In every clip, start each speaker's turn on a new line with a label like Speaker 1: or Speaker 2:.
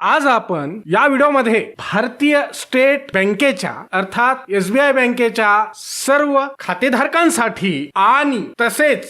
Speaker 1: आज आपण या व्हिडिओमध्ये भारतीय स्टेट बँकेच्या अर्थात एसबीआय बँकेच्या सर्व खातेधारकांसाठी आणि तसेच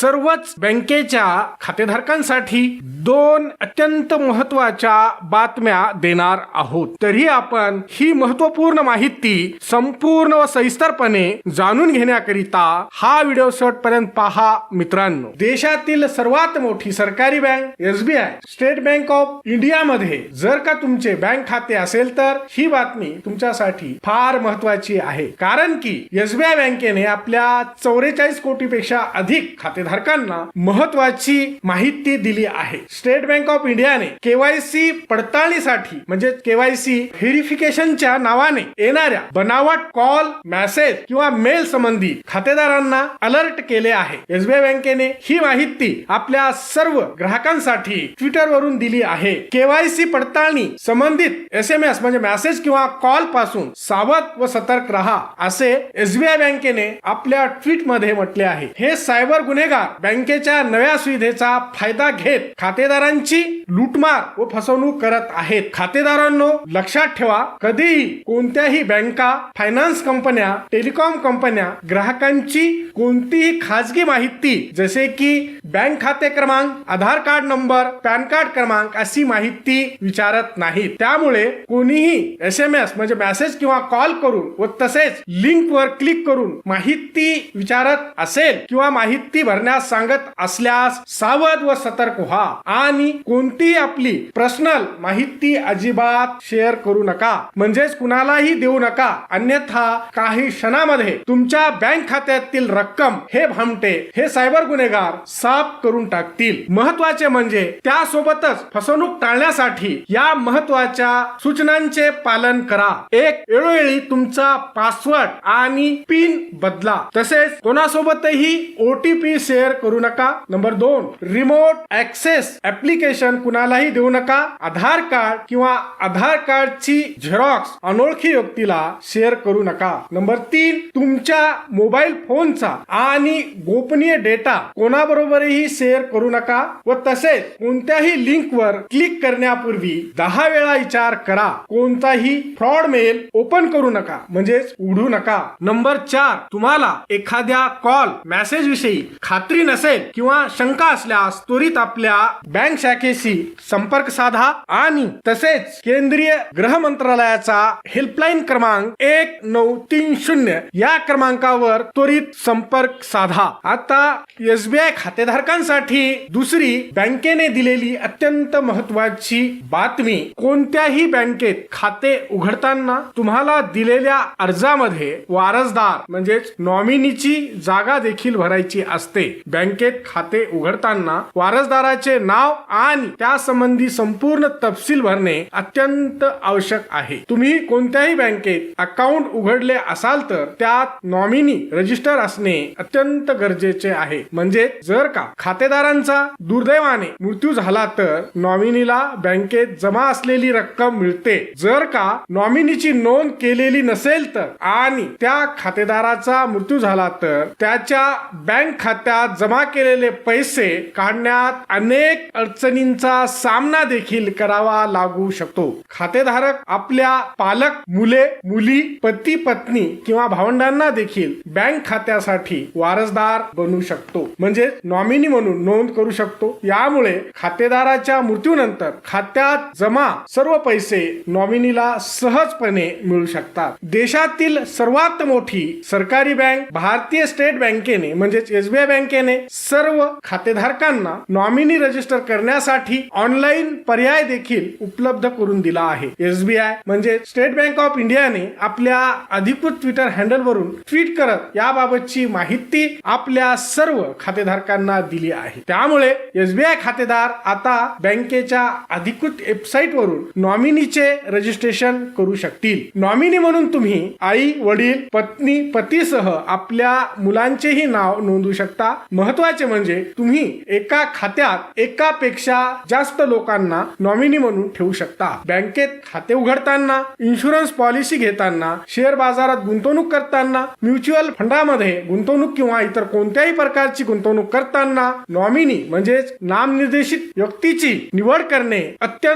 Speaker 1: सर्वच बँकेच्या खातेधारकांसाठी दोन अत्यंत महत्त्वाच्या बातम्या देणार आहोत. तरी आपण ही महत्त्वपूर्ण माहिती संपूर्ण व सविस्तरपणे जाणून घेण्याकरिता हा व्हिडिओ शेवटपर्यंत पहा मित्रांनो. देशातील सर्वात मोठी सरकारी bank SBI state bank of इंडियामध्ये जर का तुमचे बँक खाते असेल तर ही बातमी तुमच्यासाठी फार महत्वाची आहे. कारण की एसबीआय बँकेने आपल्या चौवेचाळीस कोटीपेक्षा अधिक खातेधारकांना महत्वाची माहिती दिली आहे. स्टेट बँक ऑफ इंडियाने केवायसी पडताळणीसाठी म्हणजे केवायसी व्हेरिफिकेशनच्या नावाने येणाऱ्या बनावट कॉल मेसेज किंवा मेल संबंधी खातेदारांना अलर्ट केले आहे. एसबीआय बँकेने ही माहिती आपल्या सर्व ग्राहकांसाठी ट्विटर वरून दिली आहे. केवायसी पडताळणी संबंधित एस एम एस म्हणजे मेसेज किंवा कॉलपासून सावध व सतर्क राहा असे एसबीआय बँकेने आपल्या ट्विटमध्ये म्हटले आहे. हे सायबर गुन्हेगार बँकेच्या नव्या सुविधेचा फायदा घेत खातेदारांची लूटमार व फसवणूक करत आहेत. खातेदारांनो लक्षात ठेवा कधीही कोणत्याही बँका फायनान्स कंपन्या टेलिकॉम कंपन्या ग्राहकांची कोणतीही खाजगी माहिती जसे की बँक खाते क्रमांक Aadhaar card number PAN card क्रमांक अशी माहिती विचारत नाहीत. त्यामुळे कोणीही एस एम एस म्हणजे मेसेज किंवा कॉल करून व तसेच लिंक वर क्लिक करून माहिती विचारत असेल किंवा माहिती भरण्यास सांगत असल्यास सावध व सतर्क व्हा. आणि कोणतीही आपली पर्सनल माहिती अजिबात शेअर करू नका. म्हणजेच कुणालाही देऊ नका. अन्यथा काही क्षणामध्ये तुमच्या बँक खात्यातील रक्कम हे भामटे हे सायबर गुन्हेगार साफ करून टाकतील. महत्त्वाचे म्हणजे त्यासोबतच फसवणूक टाळण्यासाठी या महत्त्वाच्या सूचनांचे पालन करा. एक वेळोवेळी तुमचा पासवर्ड आणि पिन बदला. तसेच कोणासोबतही ओटीपी शेअर करू नका. नंबर दोन रिमोट ऍक्सेस ऍप्लिकेशन कुणालाही देऊ नका. आधार कार्ड किंवा आधार कार्डची झेरॉक्स अनोळखी व्यक्तीला शेअर करू नका. नंबर तीन तुमच्या मोबाईल फोनचा आणि गोपनीय डेटा कोणाबरोबरही शेअर करू नका व तसेच कोणत्याही लिंकवर क्लिक करण्यापूर्वी दहा वेळा विचार करा. कोणताही फ्रॉड मेल ओपन करू नका. म्हणजेच उघडू नका. नंबर चार तुम्हाला एखाद्या कॉल मेसेज विषयी खात्री नसेल किंवा शंका असल्यास त्वरित आपल्या बँक शाखेशी संपर्क साधा आणि तसेच केंद्रीय गृह मंत्रालयाचा हेल्पलाईन क्रमांक एक नऊ तीन शून्य या क्रमांकावर त्वरित संपर्क साधा. आता एसबीआय खातेधारकांसाठी दुसरी बँकेने दिलेली अत्यंत महत्वाची बातमी. कोणत्याही बँकेत खाते उघडताना तुम्हाला दिलेल्या अर्जामध्ये वारसदार म्हणजेच नॉमिनीची जागा देखील भरायची असते. बँकेत खाते उघडताना वारसदाराचे नाव आणि त्या संबंधी संपूर्ण तपशील भरणे अत्यंत आवश्यक आहे. तुम्ही कोणत्याही बँकेत अकाउंट उघडले असाल तर त्यात नॉमिनी रजिस्टर असणे अत्यंत गरजेचे आहे. म्हणजे जर का खातेदारांचा दुर्दैवाने मृत्यू झाला तर नॉमिनीला बँकेत जमा असलेली रक्कम मिळते. जर का नॉमिनीची नोंद केलेली नसेल तर आणि त्या खातेदाराचा मृत्यू झाला तर त्याच्या बँक खात्यात जमा केलेले पैसे काढण्यात अनेक अडचणींचा सामना देखील करावा लागू शकतो. खातेधारक आपल्या पालक मुले मुली पती पत्नी किंवा भावंडांना देखील बँक खात्यासाठी वारसदार बनू शकतो. म्हणजे नॉमिनी म्हणून नोंद करू शकतो. यामुळे खातेदाराच्या मृत्यूनंतर खात्यात जमा सर्व पैसे नॉमिनीला सहजपणे मिळू शकतात. देशातील सर्वात मोठी सरकारी बँक भारतीय स्टेट बँकेने म्हणजेच एसबीआय बँकेने सर्व खातेधारकांना नॉमिनी रजिस्टर करण्यासाठी ऑनलाईन पर्याय देखील उपलब्ध करून दिला आहे. एसबीआय म्हणजे स्टेट बँक ऑफ इंडियाने आपल्या अधिकृत ट्विटर हँडल वरून ट्विट करत याबाबतची माहिती आपल्या सर्व खातेधारकांना दिली आहे. त्यामुळे एसबीआय खातेदार आता बँकेच्या अधिकृत वेबसाईटवरून नॉमिनीचे रजिस्ट्रेशन करू शकतील. नॉमिनी म्हणून तुम्ही आई वडील पत्नी पतीसह आपल्या मुलांचेही नाव नोंदवू शकता. महत्त्वाचे म्हणजे तुम्ही एका खात्यात एकापेक्षा जास्त लोकांना नॉमिनी म्हणून ठेवू शकता. बँकेत खाते उघडताना इन्शुरन्स पॉलिसी घेताना शेअर बाजारात गुंतवणूक करताना म्युच्युअल फंडामध्ये गुंतवणूक किंवा इतर कोणत्याही प्रकारची गुंतवणूक करताना नॉमिनी म्हणजेच नामनिर्देशित व्यक्तीची निवड करणे अत्यंत